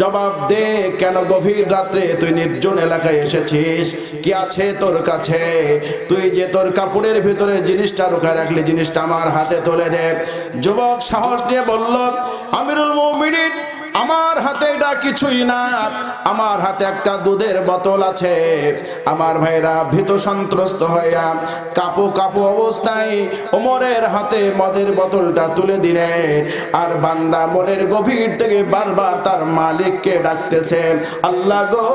জবাব দে, কেন গভীর তুই নির্জন এলাকায় এসেছিস? কি আছে তোর কাছে? তুই যে তোর কাপড়ের ভিতরে জিনিসটা রুখে রাখলি, জিনিসটা আমার হাতে তুলে দে। যুবক সাহস নিয়ে বলল, আমিরুল মুমিনিন আমার হাতে এটা কিছুই না। আমার হাতে একটা দুধের বোতল আছে। আমার ভাইরা ভীত সন্ত্রস্ত হইয়া কাপু কাপু অবস্থায় ওমরের হাতে মদের বোতলটা তুলে দিলেন আর বান্দা মনের গভীর থেকে বারবার তার মালিককে ডাকতেছে, আল্লাহ গো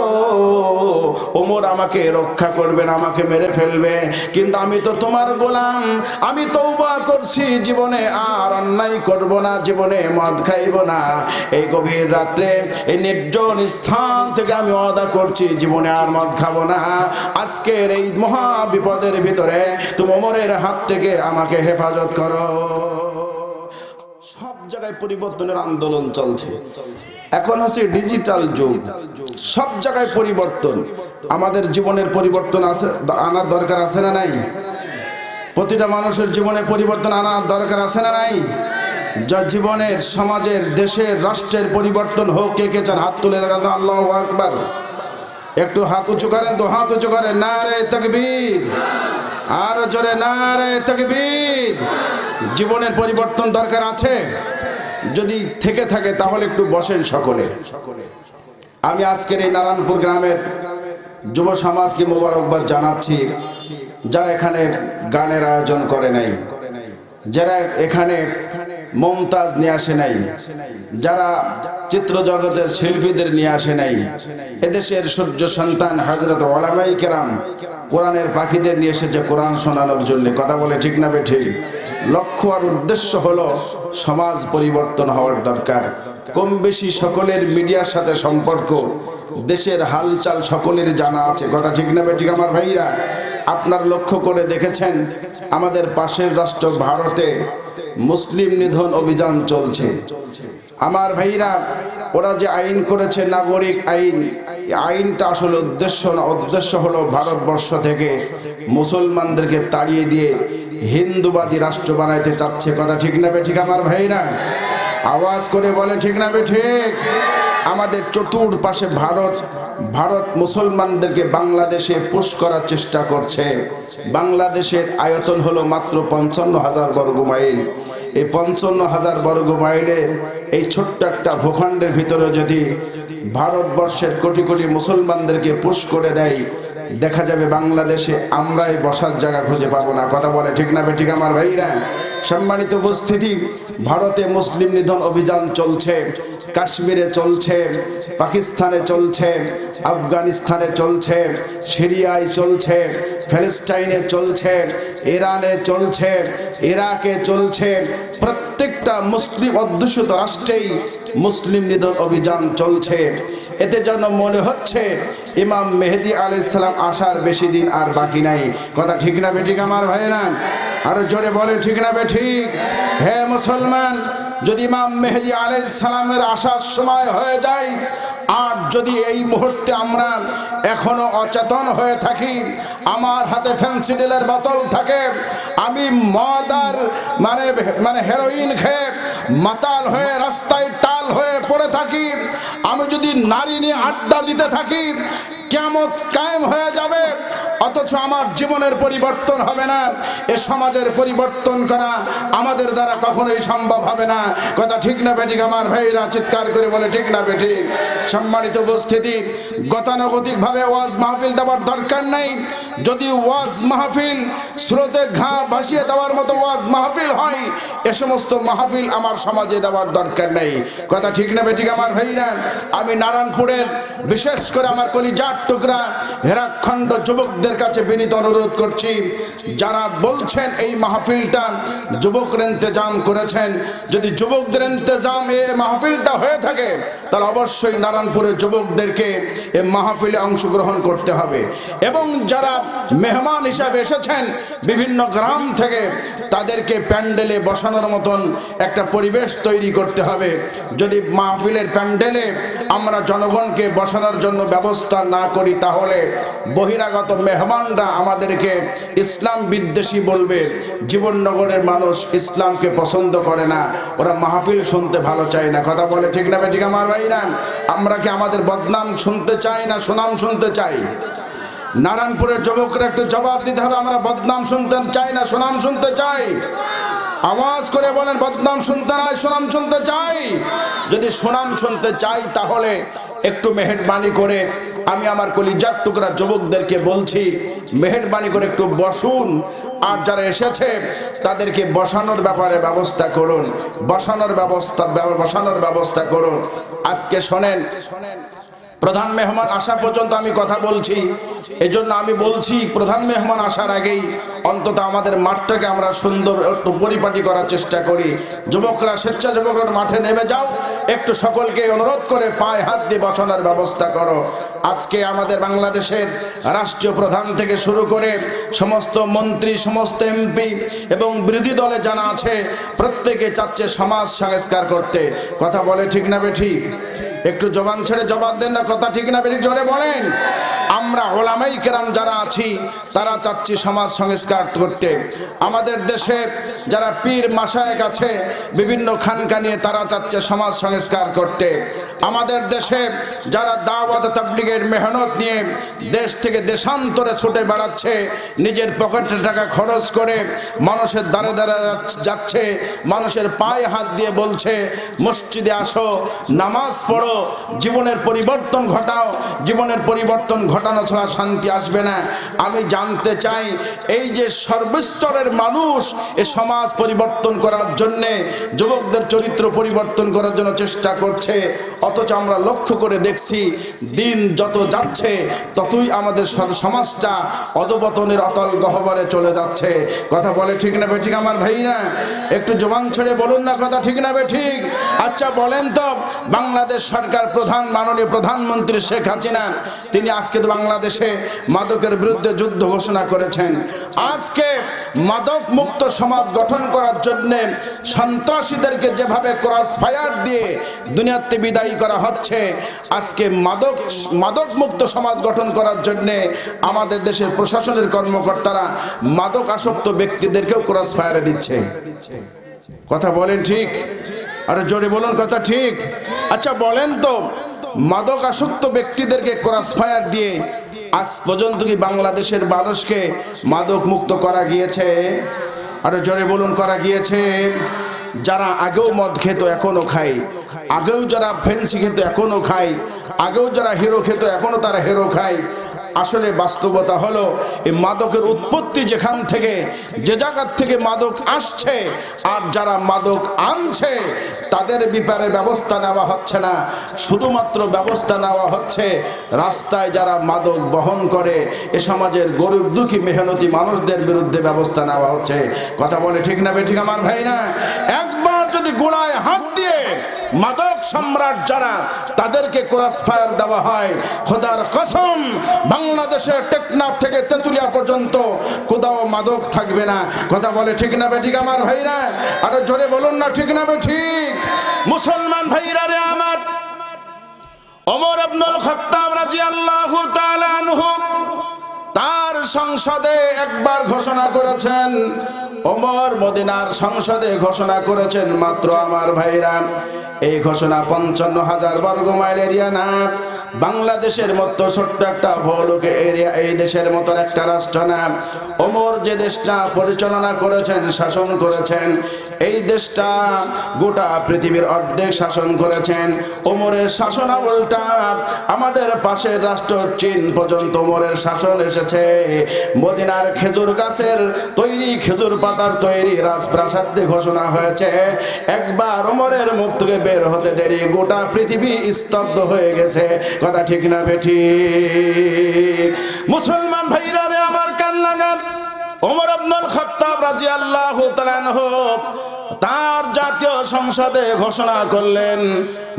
ওমর আমাকে রক্ষা করবেন, আমাকে মেরে ফেলবে। কিন্তু আমি তো তোমার গোলাম, আমি তৌবা করছি, জীবনে আর অন্যায় করব না, জীবনে মদ খাইব না। এই গভীর রাত্রে, এই নির্জন স্থান থেকে আমি ওয়াদা করছি, জীবনে আর মদ খাব না। আজকের এই মহা বিপদের ভিতরে তুমি ওমরের হাত থেকে আমাকে হেফাজত করো। সব জায়গায় পরিবর্তনের আন্দোলন চলছে। এখন হচ্ছে ডিজিটাল যুগ। সব জায়গায় পরিবর্তন। আমাদের জীবনের পরিবর্তন আছে আনার দরকার আছে না নাই? প্রতিটা মানুষের জীবনে পরিবর্তন আনার দরকার আছে না নাই? যা জীবনের, সমাজের, দেশের, রাষ্ট্রের পরিবর্তন হোক, কে কে চান, হাত তুলে দেখান, আল্লাহ আকবার। একটু হাত উঁচু করেন তো, হাত উঁচু করেন না রে তকবীর। আর জোরে না রে তকবীর। জীবনের পরিবর্তন দরকার আছে? যদি থেকে থাকে, তাহলে একটু বসেন সকলে। আমি আজকের এই নারায়ণপুর গ্রামের যুব সমাজকে মোবারকবাদ জানাচ্ছি, যারা এখানে গানের আয়োজন করে নাই, যারা এখানে মমতাজ নিয়ে আসে নাই, যারা চিত্র জগতের শিল্পীদের নিয়ে আসে নাই, এদেশের সূর্য সন্তান হজরত ওলামাই কেরাম কোরআনের পাখিদের নিয়ে এসেছে কোরআন শোনানোর জন্য। কথা বলে ঠিক না বেঠিক লক্ষ্য আর উদ্দেশ্য হলো সমাজ পরিবর্তন হওয়ার দরকার। কম বেশি সকলের মিডিয়ার সাথে সম্পর্ক। দেশের হালচাল সকলের জানা আছে। কথা ঠিক না বেঠিক আমার ভাইরা? আপনার লক্ষ্য করে দেখেছেন, আমাদের পাশের রাষ্ট্র ভারতে মুসলিম নিধন অভিযান চলছে। আমার ভাইরা, ওরা যে আইন করেছে নাগরিক আইন আইনটা আসলে উদ্দেশ্য না, উদ্দেশ্য হলো ভারতবর্ষ থেকে মুসলমানদেরকে তাড়িয়ে দিয়ে হিন্দুবাদী রাষ্ট্র বানাইতে চাচ্ছে, কথা ঠিক না ঠিক আমার ভাই না? আওয়াজ করে বলে, ঠিক না ঠিক আমাদের চতুর্পাশে ভারত ভারত মুসলমানদেরকে বাংলাদেশে পুশ করার চেষ্টা করছে। বাংলাদেশের আয়তন হলো মাত্র পঞ্চান্ন হাজার বর্গ মাইল। এই পঞ্চান্ন হাজার বর্গ মাইলের এই ছোট্ট একটা ভূখণ্ডের ভিতরে যদি ভারতবর্ষের কোটি কোটি মুসলমানদেরকে পুশ করে দেয় দেখা যাবে বাংলাদেশে আমরাই বসার জায়গা খুঁজে পাবো না। কথা বলে ঠিক না বেঠিক আমার ভাইরা? সম্মানিত উপস্থিতি, ভারতে মুসলিম নিধন অভিযান চলছে, কাশ্মীরে চলছে, পাকিস্তানে চলছে, আফগানিস্তানে চলছে, সিরিয়ায় চলছে, ফিলিস্তাইনে চলছে, ইরানে চলছে, ইরাকে চলছে প্রত্যেকটা মুসলিম অধ্যুষিত রাষ্ট্রেই মুসলিম নিধন অভিযান চলছে। এতে যেন মনে হচ্ছে, ইমাম মেহেদি আলাইসালাম আসার বেশি দিন আর বাকি নাই। কথা ঠিক না বেঠিক আমার ভাই না আরও জোরে বলে ঠিক না বেঠিক? হে মুসলমান, যদি ইমাম মেহেদি আলাইসালামের আসার সময় হয়ে যায়, আর যদি এই মুহূর্তে আমরা এখনও অচেতন হয়ে থাকি আমার হাতে ফেন্সিডিলের বোতল থাকে। আমি মদ আর মানে মানে হেরোইন খেয়ে মাতাল হয়ে রাস্তায় টাল হয়ে পড়ে থাকি। আমি যদি নারী নিয়ে আড্ডা দিতে থাকি কেমত কায়েম হয়ে যাবে। অথচ আমার জীবনের পরিবর্তন হবে না। এ সমাজের পরিবর্তন করা আমাদের দ্বারা কখনোই সম্ভব হবে না। কথা ঠিক না বেঠিক? আমার ভাইরা চিৎকার করে বলে, ঠিক না বেঠিক? সম্মানিত উপস্থিতি, গতানুগতিকভাবে ওয়াজ মাহফিল দেওয়ার দরকার নেই। যদি ওয়াজ মাহফিল স্রোতে ঘা ভাসিয়ে দেওয়ার মতো ওয়াজ মাহফিল হয়, এ সমস্ত মাহফিল আমার সমাজে দেওয়ার দরকার নেই। কথা ঠিক না বেঠিক আমার ভাইরা? আমি নারায়ণপুরের, বিশেষ করে আমার কলিজার টুকরা হেরাখণ্ড যুবকদের কাছে বিনীত অনুরোধ করছি, যারা বলছেন এই মাহফিলটা যুবকরা ইন্তজাম করেছেন, যদি যুবকদের ইন্তজাম এ মাহফিলটা হয়ে থাকে, তাহলে অবশ্যই নারায়ণপুরের যুবকদেরকে এ মাহফিলে অংশগ্রহণ করতে হবে। এবং যারা মেহমান হিসাবে এসেছেন। বিভিন্ন গ্রাম থেকে তাদেরকে প্যান্ডেলে বসানোর মতন একটা পরিবেশ তৈরি করতে হবে। যদি মাহফিলের প্যান্ডেলে আমরা জনগণকে বসানোর জন্য ব্যবস্থা না করি, তাহলে বহিরাগত মেহমানরা আমাদেরকে ইসলাম বিদ্বেষী বলবে। জীবননগরের মানুষ ইসলামকে পছন্দ করে না। ওরা মাহফিল শুনতে ভালো চায় না। কথা বলে ঠিক না বেঠিক আমার ভাই না আমরা কি আমাদের বদনাম শুনতে চাই না সুনাম শুনতে চাই? নারায়ণপুরের যুবকরা একটু জবাব দিতে হবে। আমরা বদনাম শুনতে চাই না, সুনাম শুনতে চাই। আওয়াজ করে বলেন, বদনাম শুনতে নাই, সুনাম শুনতে চাই। যদি সুনাম শুনতে চাই, তাহলে একটু মেহেরবানি করে আমি আমার কলিজার টুকরা যুবকদেরকে বলছি, মেহেরবানি করে একটু বসুন। আর যারা এসেছে, তাদেরকে বসানোর ব্যাপারে ব্যবস্থা করুন। বসানোর ব্যবস্থা বসানোর ব্যবস্থা করুন। আজকে শোনেন প্রধান মেহমান আসা পর্যন্ত আমি কথা বলছি। এজন্য আমি বলছি, প্রধান মেহমান আসার আগেই অন্তত আমাদের মাঠটাকে আমরা সুন্দর একটু পরিপাটি করার চেষ্টা করি। যুবকরা স্বেচ্ছাসেবকের মাঠে নেমে যাও। একটু সকলকে অনুরোধ করে পায়ে হাত দিয়ে বসানোর ব্যবস্থা করো। আজকে আমাদের বাংলাদেশের রাষ্ট্রীয় প্রধান থেকে শুরু করে সমস্ত মন্ত্রী, সমস্ত এমপি এবং বিরোধী দলে জানা আছে, প্রত্যেকে চাচ্ছে সমাজ সংস্কার করতে। কথা বলে ঠিক না বে ঠিক? একটু জবান ছেড়ে জবাব দেন না, কথা ঠিক না বেরিক জোরে বলেন। আমরা ওলামাই কেরাম যারা আছি, তারা চাচ্ছি সমাজ সংস্কার করতে। আমাদের দেশে যারা পীর মাসায়েক আছে, বিভিন্ন খানকা নিয়ে তারা চাচ্ছে সমাজ সংস্কার করতে। আমাদের দেশে যারা দাওয়াত তাবলিগের মেহনত নিয়ে দেশ থেকে দেশান্তরে ছুটে বেড়াচ্ছে, নিজের পকেটে টাকা খরচ করে মানুষের দ্বারে দ্বারে যাচ্ছে, মানুষের পায়ে হাত দিয়ে বলছে, মসজিদে আসো, নামাজ পড়ো জীবনের পরিবর্তন ঘটাও। জীবনের পরিবর্তন ঘটানো ছাড়া শান্তি আসবে না। আমি জানতে চাই, এই যে সর্বস্তরের মানুষ এ সমাজ পরিবর্তন করার জন্যে, যুবকদের চরিত্র পরিবর্তন করার জন্য চেষ্টা করছে, অথচ আমরা লক্ষ্য করে দেখছি, দিন যত যাচ্ছে, ততই আমাদের সমাজটা অধপতনের অতল গহ্বরে চলে যাচ্ছে। কথা বলে ঠিক না বে ঠিক আমার ভাই না? একটু জবান ছেড়ে বলুন না কথা ঠিক না বে ঠিক আচ্ছা বলেন তো, বাংলাদেশ সরকার প্রধান মাননীয় প্রধানমন্ত্রী শেখ হাসিনা, তিনি আজকে বাংলাদেশে মাদকের বিরুদ্ধে যুদ্ধ ঘোষণা করেছেন। আজকে মাদক মুক্ত সমাজ গঠন করার জন্য সন্ত্রাসীদেরকে যেভাবে ক্রস ফায়ার দিয়ে দুনিয়াতে বিদায়ী করা হচ্ছে, আজকে মাদক মাদক মুক্ত সমাজ গঠন করার জন্য আমাদের দেশের প্রশাসনের কর্মকর্তারা মাদক আসক্ত ব্যক্তিদেরকেও ক্রস ফায়ারে দিচ্ছে। কথা বলেন ঠিক? আরে জোরে বলুন কথা ঠিক। আচ্ছা বলেন তো মাদক আসক্ত ব্যক্তিদেরকে ক্রস ফায়ার দিয়ে আজ পর্যন্ত কি বাংলাদেশের মানুষকে মাদক মুক্ত করা গিয়েছে? আরে জোরে বলুন, করা গিয়েছে। যারা আগেও মদ খেত, এখনও খায়। আগেও যারা ফেন্সি খেত, এখনও খায়। আগেও যারা হিরো খেত, এখনও তারা হিরো খায়। আসলে বাস্তবতা হলো, এই মাদকের উৎপত্তি যেখান থেকে, যে জায়গার থেকে মাদক আসছে, আর যারা মাদক আনছে, তাদের ব্যাপারে ব্যবস্থা নেওয়া হচ্ছে না। শুধুমাত্র ব্যবস্থা নেওয়া হচ্ছে, রাস্তায় যারা মাদক বহন করে, এ সমাজের গরিব দুঃখী মেহনতি মানুষদের বিরুদ্ধে ব্যবস্থা নেওয়া হচ্ছে। কথা বলে ঠিক না বেঠিক আমার ভাই না একবার যদি গোড়ায় হাত মাদক সম্রাট যারা, তাদেরকে ক্রস ফায়ার দেওয়া হয়। খোদার কসম, বাংলাদেশের টেকনাফ থেকে তেঁতুলিয়া পর্যন্ত কোথাও মাদক থাকবে না। কথা বলে ঠিক না বেঠিক আমার ভাইরা? আরও জোরে বলুন না ঠিক না বেঠিক মুসলমান ভাইরা রে আমার, ওমর আব্দুল খত্তাব রাদিয়াল্লাহু তাআলা আনহু তার সংসদে একবার ঘোষণা করেছেন। ওমর মদিনার সংসদে ঘোষণা করেছেন মাত্র আমার ভাইরা। এই ঘোষণা পঞ্চান্ন হাজার বর্গ মাইল এরিয়া না। বাংলাদেশের মতো ছোট্ট একটা ভৌলকে এরিয়া এই দেশের মতো একটা রাষ্ট্র না। ওমর যে দেশটা পরিচালনা করেছেন, শাসন করেছেন এই দেশটা গোটা পৃথিবীর অর্ধেক শাসন করেছেন। ওমরের শাসনাবলটা আমাদের পাশের রাষ্ট্র চীন পর্যন্ত ওমরের শাসন এসেছে। মদিনার খেজুর গাছের তৈরি খেজুর পাতার তৈরি রাজপ্রাসাদ ঘোষণা হয়েছে। একবার ওমরের মুখ থেকে বের হতে দেরি গোটা পৃথিবী স্তব্ধ হয়ে গেছে। কথা ঠিক না বেঠি মুসলমান ভাইরা রে, আমার কান লাগান ওমর আব্দুল খত্তাব রাদিয়াল্লাহু তাআলা আনহু তার জাতীয় সংসদে ঘোষণা করলেন,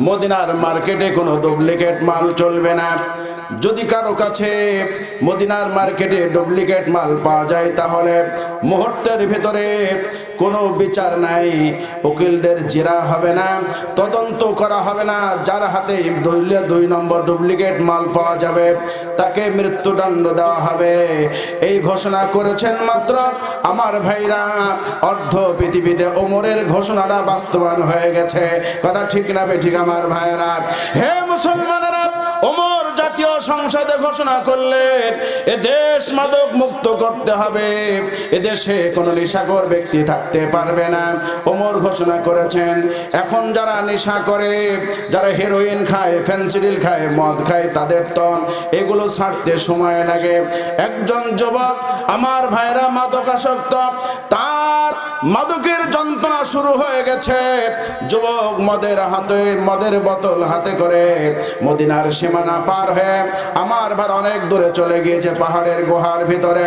মদিনার মার্কেটে কোনো ডুপ্লিকেট মাল চলবে না। যদি কারও কাছে মদিনার মার্কেটে ডুপ্লিকেট মাল পাওয়া যায়, তাহলে মুহূর্তের ভিতরে কোনো বিচার নাই। উকিলদের জেরা হবে না, তদন্ত করা হবে না। যার হাতে দৈলে দুই নম্বর ডুপ্লিকেট মাল পাওয়া যাবে, তাকে মৃত্যুদণ্ড দেওয়া হবে। এই ঘোষণা করেছেন মাত্র আমার ভাইরা। অর্ধ পৃথিবীতে ওমরের ঘোষণাটা বাস্তবায়ন হয়ে গেছে। কথা ঠিক না বে ঠিক আমার ভাইরা হে মুসলমানেরা, ওমর জাতীয় সংসদে ঘোষণা করলেন, এ দেশ মাদক মুক্ত করতে হবে। এ দেশে কোনো নেশাখোর ব্যক্তি থাকতে পারবে না। ওমর ঘোষণা করেছেন, এখন যারা নেশা করে, যারা হেরোইন খায় ফেন্সিডিল খায়, মদ খায়, তাদের তো এগুলো ছাড়তে সময় লাগে। একজন যুবক, আমার ভাইরা মাদকাসক্ত, তার মাদকের যন্ত্রণা শুরু হয়ে গেছে। যুবক মদের হাতে, মদের বোতল হাতে করে মদিনার সীমানা পার হয়ে আমার ভার অনেক দূরে চলে গিয়েছে পাহাড়ের গুহার ভিতরে।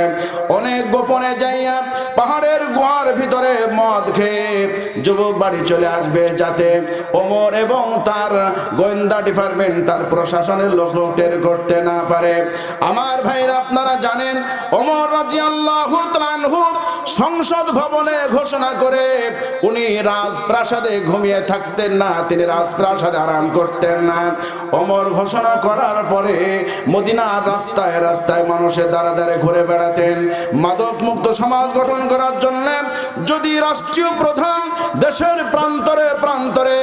অনেক গোপনে যাইয়া পাহাড়ের গুহার ভিতরে মদ খেয়ে যুবক বাড়ি চলে আসবে যাতে ওমর এবং তার গোয়েন্দা ডিপার্টমেন্ট, তার প্রশাসনের লোক টের করতে না পারে। আমার ভাইরা, আপনারা জানেন, ওমর রাজি আল্লাহ সংসদ ভবনে ঘোষণা করে উনি রাজপ্রাসাদে ঘুমিয়ে থাকতেন না, তিনি রাজপ্রাসাদে আরাম করতেন না। অমর ঘোষণা করার পরে মদিনার রাস্তায় রাস্তায় মানুষের দ্বারা দ্বারে ঘুরে বেড়াতেন। মাদক মুক্ত সমাজ গঠন করার জন্য যদি রাষ্ট্রীয় প্রধান দেশের প্রান্তরে প্রান্তরে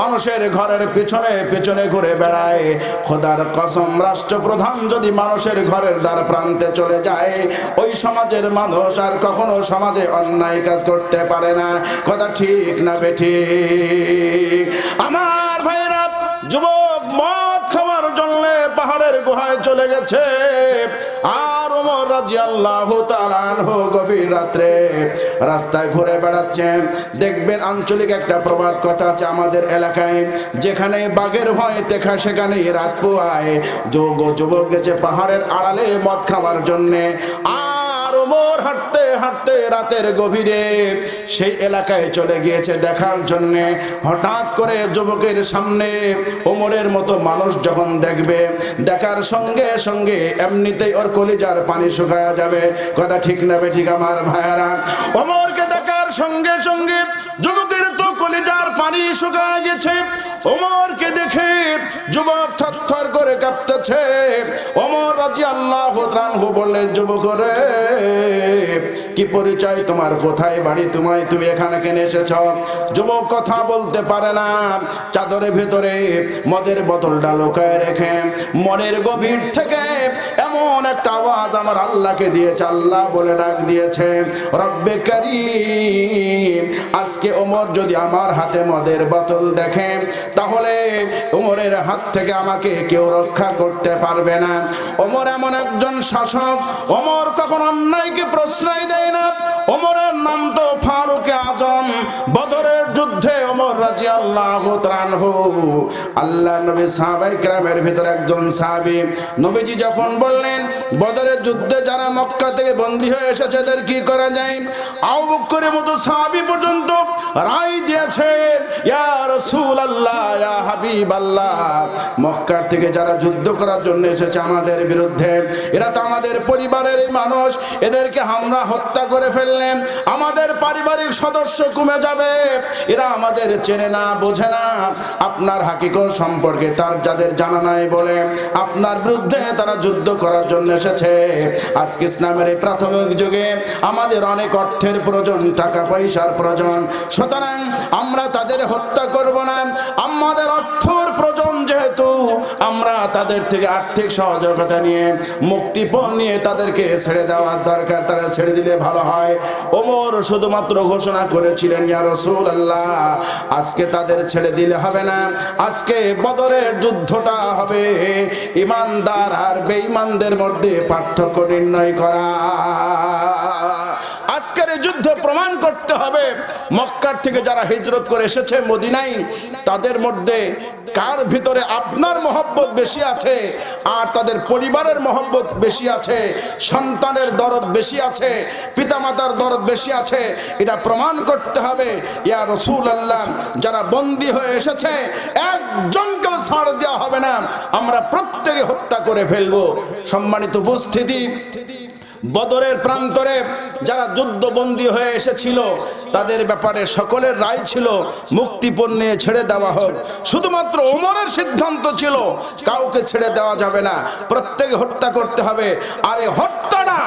মানুষের ঘরের পিছনে পিছনে ঘুরে বেড়ায়, খোদার কসম রাষ্ট্রপ্রধান যদি মানুষের ঘরের দ্বার প্রান্তে চলে যায়, ওই সমাজের মানুষ আর কখনো সমাজে অন্যায় কাজ করতে পারে না। কথা ঠিক না বেঠি আমার ভাইরা যুবক, মদ খাওয়ার জন্য পাহাড়ের গুহায় চলে গেছে। আর ওমর রাজি আল্লাহ গভীর রাত্রে রাস্তায় ঘুরে বেড়াচ্ছেন দেখবেন আঞ্চলিক একটা প্রবাদ কথা আছে আমাদের এলাকায়, যেখানে বাঘের ভয় দেখা সেখানে রাত পোয়ায়। যোগ যুবক গেছে পাহাড়ের আড়ালে মদ খাওয়ার জন্যে, আর ওমর হাঁটতে হাঁটতে রাতের গভীরে সেই এলাকায় চলে গিয়েছে দেখার জন্য। হঠাৎ করে যুবকের সামনে ওমরের মতো মানুষ যখন দেখবে, দেখার সঙ্গে সঙ্গে এমনিতেই ওর কলিজার পানি শুকায়া যাবে। কথা ঠিক নেবে ঠিক আমার ভাইয়ারা। ওমরকে দেখার সঙ্গে সঙ্গে পানি শুকায় গেছে। ওমরকে দেখে যুবক থরথর করে কাঁপতেছে। ওমর রাজি আল্লাহ বললেন, যুবক রে কি পরিচয়? তোমার কোথায় বাড়ি? তোমায় তুমি এখানে কেনে এসেছ? যুবক কথা বলতে পারে না। চাদরের ভেতরে মদের বোতলটা লুকায় রেখে মনের গভীর থেকে এমন একটা আওয়াজ আমার আল্লাহকে দিয়েছে। আল্লাহ বলে ডাক দিয়েছে, রব্বে করিম, আজকে ওমর যদি আমার হাতে মদের বোতল দেখে, তাহলে ওমরের হাত থেকে আমাকে কেউ রক্ষা করতে পারবে না। ওমর এমন একজন শাসক। ওমর কখন অন্যায়কে প্রশ্রয় দেয়? না ওমরের নাম তো ফারুক আজম, বদরের যুদ্ধে ওমর রাজি আল্লাহ আল্লাহ নবী সাহাবাই গ্রামের ভিতরে একজন সাহাবি নবীজি যখন বললেন, বদরের যুদ্ধে যারা মক্কা থেকে বন্দী হয়ে এসেছে কি করা যায়? মতো সাহাবি পর্যন্ত রায় দিয়েছে রাসূলুল্লাহ, ইয়া হাবিবাল্লাহ, মক্কার থেকে যারা যুদ্ধ করার জন্য এসেছে আমাদের বিরুদ্ধে, এরা তো আমাদের পরিবারের মানুষ, এদেরকে আমরা হত্যা করে ফেললেন আমাদের পারিবারিক সদস্য কমে যাবে। এরা আমাদের চেনে না, বোঝে না। আপনার হাকিকত সম্পর্কে তার যাদের জানা নাই বলে আপনার বিরুদ্ধে তারা যুদ্ধ করার জন্য এসেছে। আজকে ইসলামের এই প্রাথমিক যুগে আমাদের অনেক অর্থের প্রয়োজন, টাকা পয়সার প্রয়োজন। সুতরাং আমরা তাদের হত্যা করব না। আমাদের আমরা তাদের থেকে আর্থিক সহযোগিতা নিয়ে মুক্তিপণ নিয়ে তাদেরকে ছেড়ে দেওয়ার দরকার, তারা ছেড়ে দিলে ভালো হয়। ওমর শুধুমাত্র ঘোষণা করেছিলেন, ইয়া রসুল আল্লাহ আজকে তাদের ছেড়ে দিলে হবে না। আজকে বদরের যুদ্ধটা হবে। ইমানদার আর বেঈমানদের মধ্যে পার্থক্য নির্ণয় করা। আজকের যুদ্ধ প্রমাণ করতে হবে। মক্কার থেকে যারা হিজরত করে এসেছে মদিনাই তাদের মধ্যে কার ভিতরে আপনার মহব্বত বেশি আছে? আর তাদের পরিবারের মহব্বত বেশি আছে? সন্তানের দরদ বেশি আছে? পিতামাতার দরদ বেশি আছে? এটা প্রমাণ করতে হবে, ইয়া রসুল আল্লাহ যারা বন্দী হয়ে এসেছে, একজনকেও ছাড় দেওয়া হবে না। আমরা প্রত্যেকে হত্যা করে ফেলব। সম্মানিত উপস্থিতি, বদরের প্রান্তরে যারা যুদ্ধবন্দী হয়ে এসেছিল, তাদের ব্যাপারে সকলের রায় ছিল, মুক্তিপণ নিয়ে ছেড়ে দেওয়া হোক। শুধুমাত্র ওমরের সিদ্ধান্ত ছিল, কাউকে ছেড়ে দেওয়া যাবে না। প্রত্যেকে হত্যা করতে হবে। আর এই হত্যাটা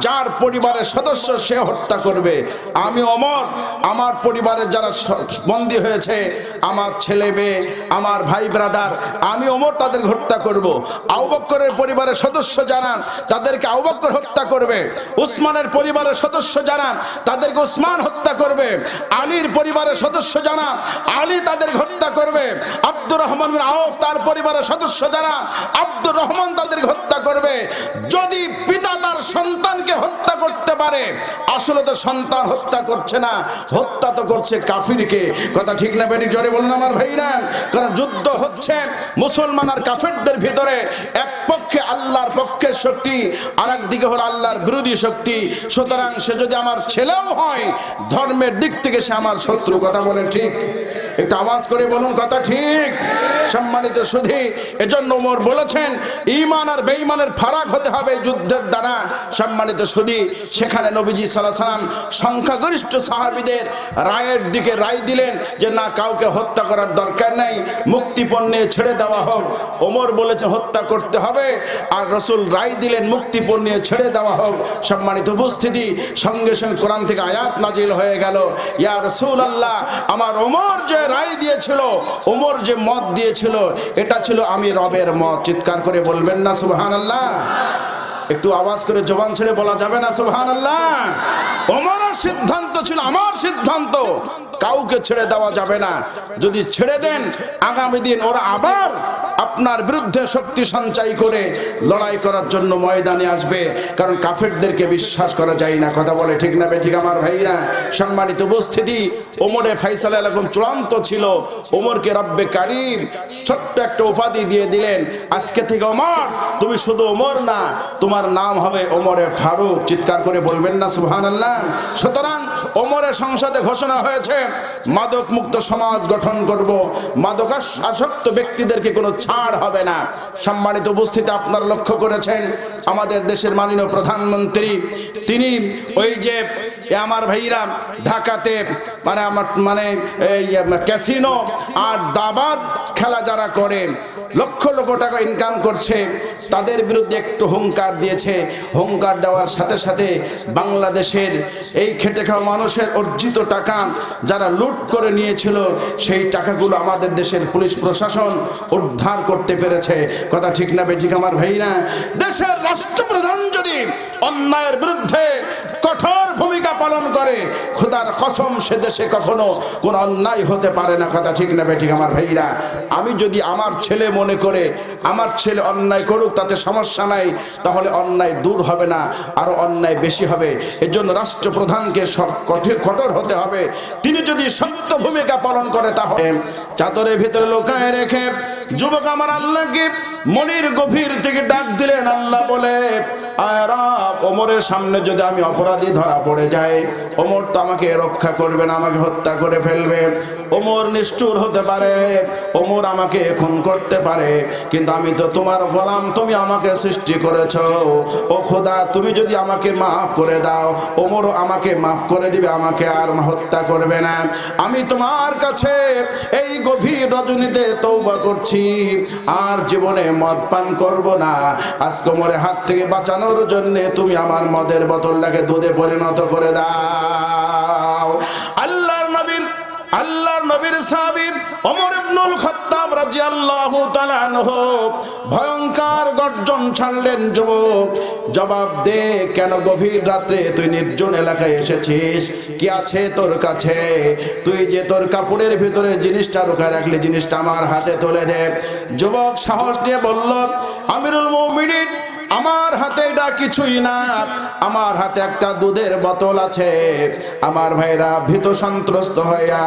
যার পরিবারের সদস্য সে হত্যা করবে। আমি অমর আমার পরিবারের যারা বন্দী হয়েছে, আমার ছেলে মেয়ে, আমার ভাই ব্রাদার, আমি অমর তাদের হত্যা করব। আউবক্করের পরিবারের সদস্য যারা, তাদেরকে আউবক্কর হত্যা করবে। উসমানের পরিবারের সদস্য যারা, তাদেরকে উসমান হত্যা করবে। আলীর পরিবারের সদস্য যারা, আলী তাদের হত্যা করবে। আব্দুর রহমান আওফ তার পরিবারের সদস্য যারা, আব্দুর রহমান তাদের হত্যা করবে। যদি তার সন্তানকে হত্যা করতে পারে। আসলে তো সন্তান হত্যা করছে না, হত্যা তো করছে কাফিরকে। কথা ঠিক না, বেটি, জোরে বলুন আমার ভাইরা। কারণ যুদ্ধ হচ্ছে মুসলমান আর কাফিরদের ভিতরে এক পক্ষে আল্লাহর পক্ষের শক্তি আর একদিকে হলো আল্লাহর বিরোধী শক্তি। সুতরাং সে যদি আমার ছেলেও হয়, ধর্মের দিক থেকে সে আমার শত্রু, কথা বলে ঠিক? একটু আওয়াজ করে বলুন কথা ঠিক। সম্মানিত সুধী, এজন্য ওমর বলেছেন ইমান আর বেঈমানের ফারাক হতে হবে যুদ্ধের দ্বারা। সম্মানিত সুধী, সেখানে নবীজি সাল্লাহ সাল্লাম সংখ্যাগরিষ্ঠ সাহাবিদের রায়ের দিকে রায় দিলেন যে, না, কাউকে হত্যা করার দরকার নাই মুক্তিপণ নিয়ে ছেড়ে দেওয়া হোক। ওমর বলেছে, হত্যা করতে হবে। আর রসুল রায় দিলেন মুক্তিপণ নিয়ে ছেড়ে দেওয়া হোক। সম্মানিত উপস্থিতি, সঙ্গে সঙ্গে কোরআন থেকে আয়াত নাজিল হয়ে গেল। ইয়া রসুল আল্লাহ আমার ওমর যে রায় দিয়েছিল, ওমর যে মত দিয়েছিল, এটা ছিল আমি রবের মত। চিৎকার করে বলবেন না সুবহান আল্লাহ একটু আওয়াজ করে জবান ছেড়ে বলা যাবে না সুবহান আল্লাহ ওমরের সিদ্ধান্ত ছিল আমার সিদ্ধান্ত। কাউকে ছেড়ে দেওয়া যাবে না। যদি ছেড়ে দেন, আগামী দিন ওরা আবার আপনার বিরুদ্ধে শক্তি সঞ্চয় করে লড়াই করার জন্য ময়দানে আসবে। কারণ কাফেরদেরকে বিশ্বাস করা যায় না। কথা বলে ঠিক না ঠিক আমার ভাইরা? সম্মানিত উপস্থিতি ওমরের ফাইসালা এরকম চূড়ান্ত ছিল। ওমরকে রব্বে কারিম ছোট্ট একটা উপাধি দিয়ে দিলেন। আজকে থেকে ওমর, তুমি শুধু ওমর না, তোমার নাম হবে ওমরে ফারুক। চিৎকার করে বলবেন না সুবহান আল্লাহ সুতরাং ওমরের সংসদে ঘোষণা হয়েছে মাদক মুক্ত সমাজ গঠন করব। মাদকাস আসক্ত ব্যক্তিদেরকে কোনো ছাড় হবে না। সম্মানিত উপস্থিতি আপনারা লক্ষ্য করেছেন, আমাদের দেশের মাননীয় প্রধানমন্ত্রী, তিনি ওই যে আমার ভাইরা ঢাকাতে মানে আমার মানে এই ক্যাসিনো আর দাবাত খেলা যারা করে লক্ষ লক্ষ টাকা ইনকাম করছে। তাদের বিরুদ্ধে একটু হুঙ্কার দিয়েছে। হুঙ্কার দেওয়ার সাথে সাথে বাংলাদেশের এই খেটে খাওয়া মানুষের অর্জিত টাকা যারা লুট করে নিয়েছিল, সেই টাকাগুলো আমাদের দেশের পুলিশ প্রশাসন উদ্ধার করতে পেরেছে। কথা ঠিক না বেঠিক আমার ভাই না দেশের রাষ্ট্রপ্রধান যদি অন্যায়ের বিরুদ্ধে কঠোর ভূমিকা পালন করে। খোদার কসম, সে দেশে কখনো কোনো অন্যায় হতে পারে না। কথা ঠিক না বেঠিক আমার ভাইরা? আমি যদি আমার ছেলে মনে করে আমার ছেলে অন্যায় করুক, তাতে সমস্যা নাই, তাহলে অন্যায় দূর হবে না, আরও অন্যায় বেশি হবে। এর জন্য রাষ্ট্রপ্রধানকে সব কঠিন কঠোর হতে হবে। তিনি যদি সত্য ভূমিকা পালন করে, তাহলে চাদরের ভিতরে লোকায় রেখে, যুবক আমার আল্লাহকে মনির গভীর থেকে ডাক দিলেন। আল্লাহ বলে ওমরের সামনে যদি আমি অপরাধী ধরা পড়ে যাই, ওমর তো আমাকে রক্ষা করবে না, আমাকে হত্যা করে ফেলবে। ওমর নিষ্ঠুর হতে পারে, ওমর আমাকে খুন করতে পারে, কিন্তু আমি তো তোমার গোলাম, তুমি আমাকে সৃষ্টি করেছ। ও খোদা, তুমি যদি আমাকে মাফ করে দাও, ওমরও আমাকে মাফ করে দিবে, আমাকে আর হত্যা করবে না। আমি তোমার কাছে এই গভীর রজনীতে তৌবা করছি, আর জীবনে মদ পান করব না। আজকে মোরে হাত থেকে বাঁচানোর জন্য তুমি আমার মদের বোতলটাকে দুধে পরিণত করে দাও। আল্লাহর নবীর আল্লাহর নবীর সাহাবী ওমর ইবনুল খাত্তাব রাদিয়াল্লাহু তাআলা আনহু ভয়ঙ্কর গর্জন ছাড়লেন, যুবক, জবাব দে, কেন গভীর রাত্রে তুই নির্জন এলাকায় এসেছিস? কি আছে তোর কাছে? তুই যে তোর কাপড়ের ভিতরে জিনিসটা রুকায় রাখলি, জিনিসটা আমার হাতে তুলে দে। যুবক সাহস নিয়ে বলল, আমিরুল মুমিনিন আমার হাতে এটা কিছুই না। আমার হাতে একটা দুধের বোতল আছে। আমার ভাইরা ভীত সন্ত্রস্ত হইয়া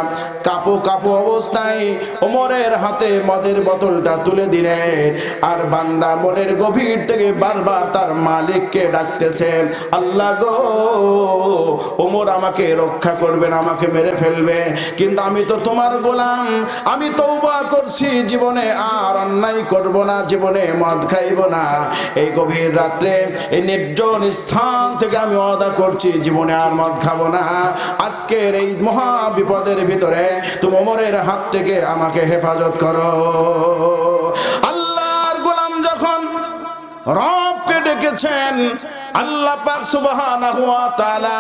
কাপু কাপু অবস্থায় ওমরের হাতে মদের বোতলটা তুলে দিলেন আর বান্দা মনের গভীর থেকে বারবার তার মালিককে ডাকতেছে, আল্লাহ গো, ওমর আমাকে রক্ষা করবেন, আমাকে মেরে ফেলবে। কিন্তু আমি তো তোমার গোলাম, আমি তৌবা করছি, জীবনে আর অন্যায় করব না, জীবনে মদ খাইব না। এই গভীর রাত্রে এই নির্জন স্থান থেকে আমি ওয়াদা করছি, জীবনে আর মদ খাব না। আজকের এই মহা বিপদের ভিতরে তুমি ওমরের হাত থেকে আমাকে হেফাজত করো। আল্লাহর গোলাম যখন রবকে ডেকেছেন আল্লাহ পাক সুবহানাহু ওয়া তাআলা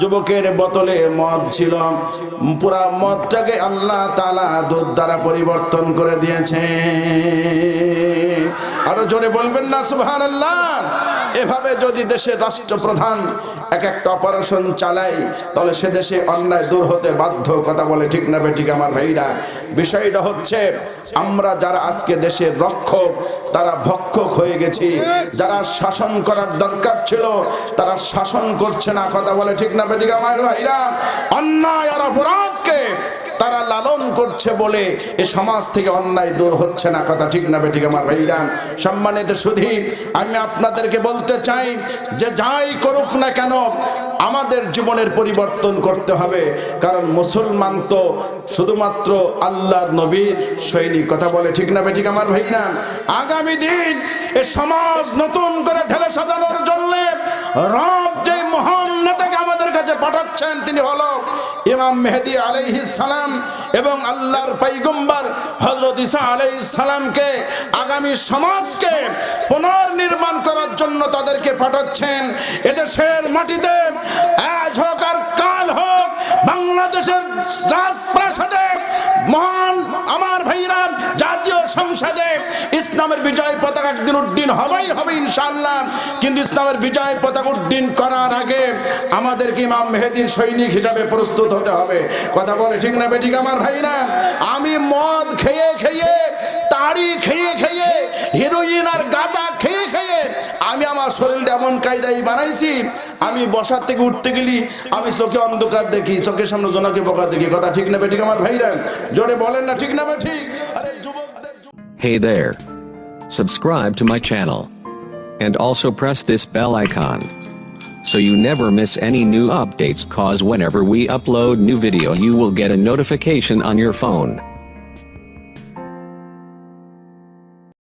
যুবকের বোতলে মদ ছিল। পুরা মদটাকে আল্লাহ তাআলা দুধ দ্বারা পরিবর্তন করে দিয়েছে। আরও জোরে বলবেন না, সুবহানাল্লাহ। এভাবে যদি দেশের রাষ্ট্রপ্রধান এক একটা অপারেশন চালায়, তাহলে সে দেশে অন্যায় দূর হতে বাধ্য। কথা বলে ঠিক না বেঠিক আমার ভাইরা। বিষয়টা হচ্ছে, আমরা যারা আজকে দেশের রক্ষক, তারা ভক্ষক হয়ে গেছি। যারা শাসন করার দরকার ছিল, তারা শাসন করছে না। কথা বলে ঠিক না বেঠিক আমার ভাইরা। অন্যায় আর অপরাধকে তারা লালন করছে বলে এ সমাজ থেকে অন্যায় দূর হচ্ছে না। কথা ঠিক না বেঠিক আমার ভাইরা সম্মানিত সুধী আমি আপনাদেরকে বলতে চাই যে যাই করুক না কেন, আমাদের জীবনের পরিবর্তন করতে হবে। কারণ মুসলমান তো শুধুমাত্র আল্লাহর নবীর সৈনিক। কথা বলে ঠিক না বেঠিক আমার ভাইরা আগামী দিন এ সমাজ নতুন করে ঢেলে সাজানোর জন্য রব নেতাকে আমাদের কাছে পাঠাচ্ছেন, তিনি হলো ইমাম মেহেদি আলাইহিস সালাম এবং আল্লাহর পয়গম্বর হজরত ঈসা আলাইহিস সালামকে আগামী সমাজকে পুনর্নির্মাণ করার জন্য তাদেরকে পাঠাচ্ছেন। এদেশের মাটিতে আজ হোক আর কাল হোক বাংলাদেশের রাজপ্রাসাদে মহান আমার ভাইরা জাতীয় সংসদে ইসলামের বিজয় পতাকা একদিন উড্ডীন হবেই হবে ইনশাআল্লাহ। কিন্তু ইসলামের বিজয় পতাকা উড্ডীন করার আগে আমাদেরকে ইমাম মেহেদির সৈনিক হিসাবে প্রস্তুত হতে হবে। কথা বলে ঠিক না বেঠিক আমার ভাইরা? আমি মদ খেয়ে খেয়ে, তাড়ি খেয়ে খেয়ে হিরোইন আর গাঁজা আমি আমার শরীরটা এমন কায়দায় বানাইছি আমি বসার থেকে উঠতে গেলি আমি চোখে অন্ধকার দেখি চোখের সামনে জোনাকে বকা দেখি কথা ঠিক না বেঠিক আমার ভাইরা জোরে বলেন না ঠিক না বেঠিক আরে যুবকদের Hey there. Subscribe to my channel. And also press this bell icon. So you never miss any new updates cause whenever we upload new video you will get a notification on your phone.